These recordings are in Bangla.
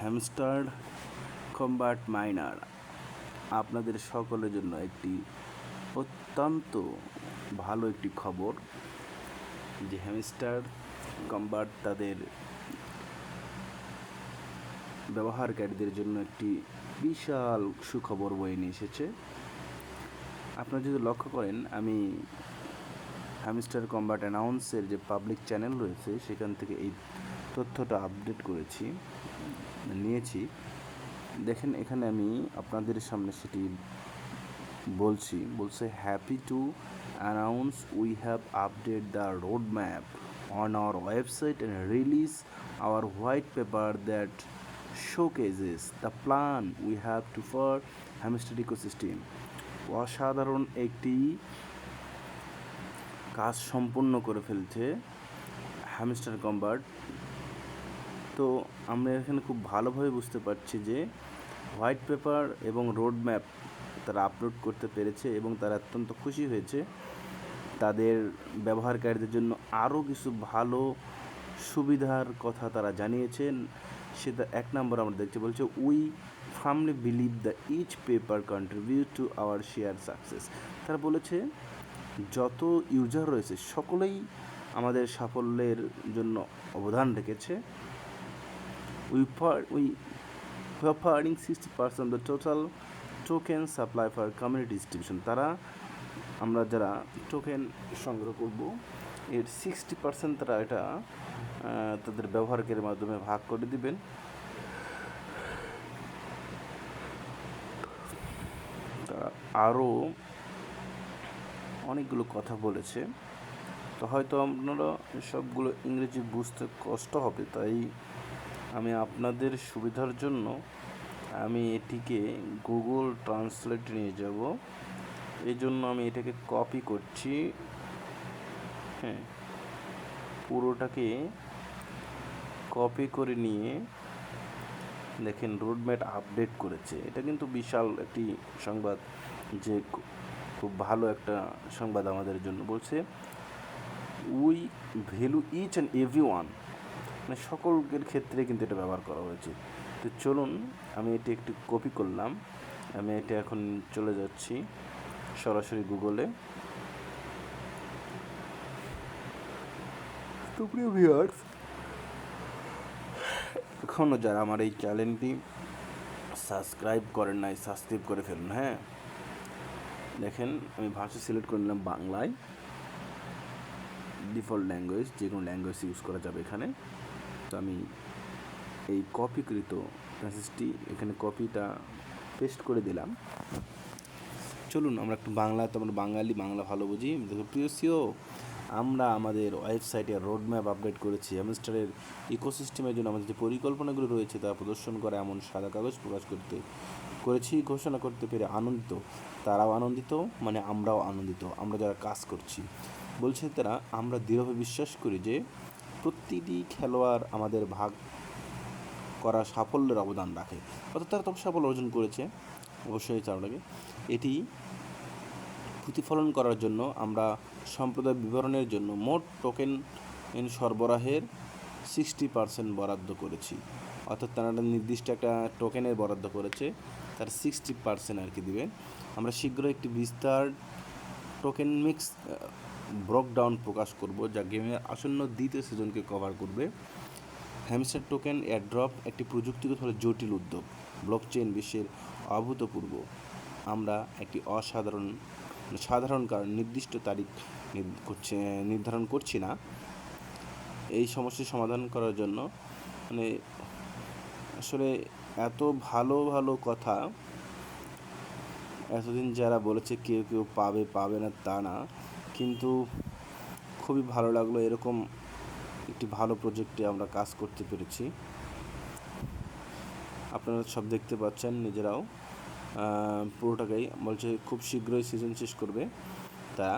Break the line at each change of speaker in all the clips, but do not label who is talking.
হ্যামস্টার কম্বাট মাইনার আপনাদের সকলের জন্য একটি অত্যন্ত ভালো একটি খবর যে হ্যামস্টার কম্বাট তাদের ব্যবহারকারীদের জন্য একটি বিশাল সুখবর বয়ে নিয়ে এসেছে। আপনারা যদি লক্ষ্য করেন, আমি হ্যামস্টার কম্বাট অ্যানাউন্সের যে পাবলিক চ্যানেল রয়েছে, সেখান থেকে এই তথ্যটা আপডেট করেছি। নিয়েছি। দেখেন, এখানে আমি আপনাদের সামনে সেটি বলছি। বলছে happy to announce we have update the road map on our website and release our white paper that showcases the plan we have to for hamster ecosystem অসাধারণ একটি কাজ সম্পূর্ণ করে ফেলছে হ্যামস্টার কম্বার্ট তো আমরা এখানে খুব ভালোভাবে বুঝতে পারছি যে হোয়াইট পেপার এবং রোড ম্যাপ তারা আপলোড করতে পেরেছে এবং তারা অত্যন্ত খুশি হয়েছে। তাদের ব্যবহারকারীদের জন্য আরও কিছু ভালো সুবিধার কথা তারা জানিয়েছেন। সেটা এক নম্বর আমরা দেখতে বলছে we firmly believe the each paper contribute to our share success তারা বলেছে, যত ইউজার রয়েছে, সকলেই আমাদের সাফল্যের জন্য অবদান রেখেছে। We we providing sixty percent the total token supply for community distribution তারা, আমরা যারা টোকেন সংগ্রহ করব, এর সিক্সটি পার্সেন্ট তারা এটা তাদের ব্যবহারকারীর মাধ্যমে ভাগ করে দিবেন। তারা আরও অনেকগুলো কথা বলেছে। তো হয়তো আপনারা সবগুলো ইংরেজি বুঝতে কষ্ট হবে, তাই আমি আপনাদের সুবিধার জন্য আমি এটিকে গুগল ট্রান্সলেট নিয়ে যাব। এই জন্য আমি এটাকে কপি করছি। হ্যাঁ পুরোটাকে কপি করে নিয়ে দেখেন রোডম্যাপ আপডেট করেছে। এটা কিন্তু বিশাল একটি সংবাদ, যে খুব ভালো একটা সংবাদ আমাদের জন্য বলছে we value each and every one মানে সকলের ক্ষেত্রে কিন্তু এটা ব্যবহার করা হয়েছে। তো চলুন, আমি এটি একটু কপি করলাম। আমি এটা এখন চলে যাচ্ছি সরাসরি গুগলে তো এখনও যারা আমার এই চ্যানেলটি সাবস্ক্রাইব করেন নাই সাবস্ক্রাইব করে ফেলুন হ্যাঁ? দেখেন, আমি ভাষা সিলেক্ট করে নিলাম বাংলায়। ডিফল্ট ল্যাঙ্গুয়েজ যে কোনো ল্যাঙ্গুয়েজ ইউজ করা যাবে এখানে। তো আমি এই কপিকৃত মেসেজটি এখানে কপিটা পেস্ট করে দিলাম। চলুন, আমরা একটু বাংলা, তো আমরা বাঙালি, বাংলা ভালো বুঝি। দেখো, প্রিয় সিও, আমরা আমাদের ওয়েবসাইটে রোড ম্যাপ আপডেট করেছি। হ্যামস্টারের ইকোসিস্টেমের জন্য আমাদের যে পরিকল্পনাগুলো রয়েছে, তা প্রদর্শন করে, এমন সাদা কাগজ প্রকাশ করতে করেছি, ঘোষণা করতে পেরে আনন্দিত। তারাও আনন্দিত মানে আমরাও আনন্দিত। আমরা যারা কাজ করছি, বলছে তারা, আমরা দৃঢ়ভাবে বিশ্বাস করি যে প্রতিটি খেলোয়াড় আমাদের ভাগ করা সাফল্যের অবদান রাখে। অর্থাৎ তারা তো সাফল্য অর্জন করেছে, অবশ্যই তারটাকে এটি প্রতিফলন করার জন্য আমরা সম্প্রদায় বিবরণের জন্য মোট টোকেন সরবরাহের সিক্সটি পার্সেন্ট বরাদ্দ করেছি। অর্থাৎ তারা একটা নির্দিষ্ট একটা টোকেনের বরাদ্দ করেছে, তার সিক্সটি পার্সেন্ট আর কি দিবে। আমরা শীঘ্রই একটি বিস্তার টোকেন মিক্স ব্রক ডাউন প্রকাশ করব, যা গেমের আসন্ন দ্বিতীয় সিজনকে কভার করবে। হ্যামস্টার টোকেন এয়ারড্রপ একটি প্রযুক্তিগতভাবে জটিল উদ্যোগ ব্লকচেন বিশ্বের অভূতপূর্ব। আমরা একটি অসাধারণ, সাধারণ কারণ নির্দিষ্ট তারিখ করছে, নির্ধারণ করছি না। এই সমস্যার সমাধান করার জন্য মানে আসলে এত ভালো ভালো কথা, এতদিন যারা বলেছে কেউ কেউ পাবে পাবে না তা না। কিন্তু খুবই ভালো লাগল এরকম একটি ভালো প্রজেক্টে আমরা কাজ করতে পেরেছি। আপনারা সব দেখতে পাচ্ছেন নিজেরাও। পুরোটাকেই বলছে খুব শীঘ্রই সিজন শেষ করবে তা।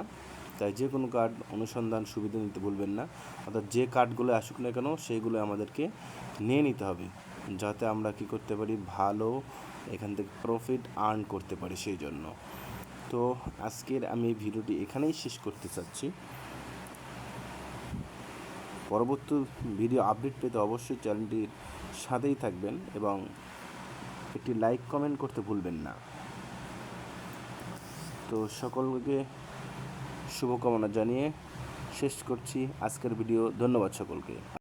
তাই যে কোনো কার্ড অনুসন্ধান সুবিধা নিতে ভুলবেন না। অর্থাৎ যে কার্ডগুলো আসুক না কেন, সেইগুলো আমাদেরকে নিয়ে নিতে হবে। যাতে আমরা কি করতে পারি? ভালো এখান থেকে প্রফিট আর্ন করতে পারি সেই জন্য। তো আজকের আমি এই ভিডিওটি এখানেই শেষ করতে চাচ্ছি। পরবর্তী ভিডিও আপডেট পেতে অবশ্যই চ্যানেলটির সাথেই থাকবেন এবং একটি লাইক, কমেন্ট করতে ভুলবেন না। তো সকলকে শুভকামনা জানিয়ে শেষ করছি আজকের ভিডিও। ধন্যবাদ সকলকে।